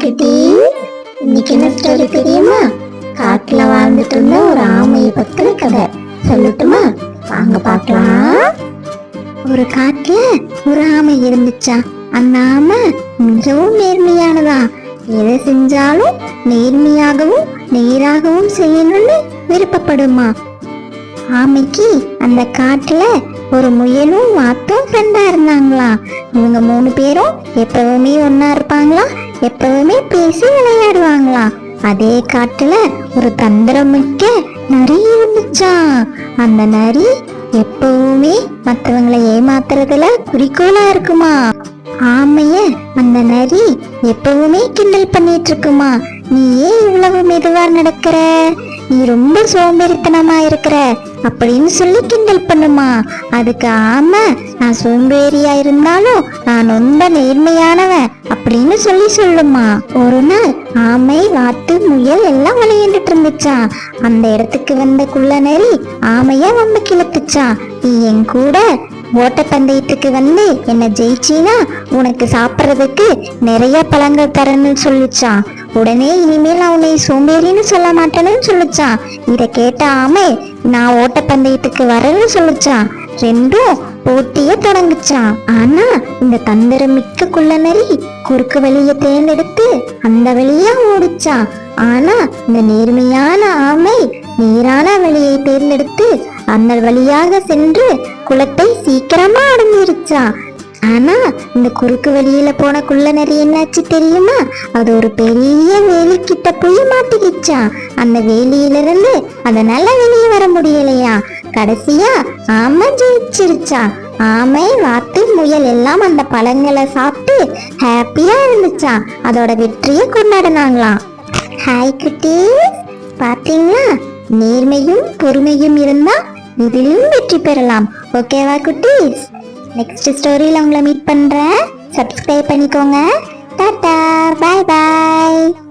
குட்டி. இன்னைக்கு என்ன ஸ்டோரி தெரியுமா? காட்டுல வாழ்ந்துட்டு இருந்த ஒரு ஆமையை பத்தின கதை. சொல்லட்டுமா? வாங்க பார்க்கலாம். ஒரு காட்டுல ஒரு ஆமை இருந்துச்சா? அந்த ஆமை மிகவும் நேர்மையானதா? எதை செஞ்சாலும் நேர்மையாகவும் நேராகவும் செய்யணும்னு விருப்பப்படுமா? ஆமைக்கு அந்த காட்டுல ஒரு முயலும் வாத்தும் ஃப்ரெண்டா இருந்தாங்களா? இவங்க மூணு பேரும் எப்பவுமே ஒன்னா இருப்பாங்களா? எப்பவுமே பேசி விளையாடுவாங்களா? அதே காட்டுல ஒரு தந்திரமிக்க நரி இருந்துச்சாம் அந்த நரி எப்பவுமே மற்றவங்களை ஏமாத்துறதுல குறிக்கோளா இருக்குமா? ஆமைய அந்த நரி எப்பவுமே கிண்டல் பண்ணிட்டு இருக்குமா? நீ ஏன் இவ்வளவு மெதுவா நடக்கிற? நீ ரொம்ப சோம்பேறித்தனமா இருக்கிற. அப்படின்னு சொல்லி கிண்டல் பண்ணுமா? அதுக்கு ஆமா நான் சோம்பேறியா இருந்தாலும் நான் ரொம்ப நேர்மையானவன் அப்படின்னு சொல்லி சொல்லுமா. ஒரு நாள் ஆமை வாத்து முயல் எல்லாம் விளையாண்டுட்டு இருந்துச்சான் அந்த இடத்துக்கு வந்த குள்ள நரி ஆமைய வம்பு கிளத்துச்சான் நீ என் கூட ஓட்டப்பந்தயத்துக்கு வந்து என்ன ஜெயிச்சினா உனக்கு சாப்பிட்றதுக்கு நிறைய பழங்கள் தரேன்னு சொல்லிச்சான். உடனே இனிமேல் அவனை உன்னை சோம்பேறின்னு சொல்ல மாட்டேன்னு சொல்லிச்சான். இதை கேட்ட ஆமை நான் ஓட்டப்பந்தயத்துக்கு வரேன்னு சொல்லிச்சான். ரெண்டும் போட்டிய தொடங்குச்சான். ஆனா இந்த தந்திரமிக்க குள்ளநரி குறுக்கு வழியை தேர்ந்தெடுத்து அந்த வழியா ஓடிச்சான். ஆனா இந்த நேர்மையான ஆமை நேரான வழியை தேர்ந்தெடுத்து அந்த வழியாக சென்று குளத்தை சீக்கிரமா அடைஞ்சிருச்சான் ஆனா இந்த குறுக்கு வழியில போன குள்ள நரி என்னாச்சு தெரியுமா? அது ஒரு பெரிய வேலி கிட்ட போய் மாட்டிக்கிச்சான் அந்த வேலியிலிருந்து அதனால வெளியே வர முடியலையா? கடைசியா ஆமை ஜெயிச்சிருச்சா ஆமை வாத்து முயல் எல்லாம் அந்த பழங்களை சாப்பிட்டு ஹாப்பியா இருந்துச்சா அதோட வெற்றியை கொண்டாடினாங்களாம். ஹாய் குட்டீஸ் பாத்தீங்களா? நேர்மையும் பொறுமையும் இருந்தா இதிலும் வெற்றி பெறலாம். ஓகேவா குட்டீஸ்? நெக்ஸ்ட் ஸ்டோரியில் உங்களை மீட் பண்ணுறேன் சப்ஸ்கிரைப் பண்ணிக்கோங்க. டாட்டா பாய் பாய்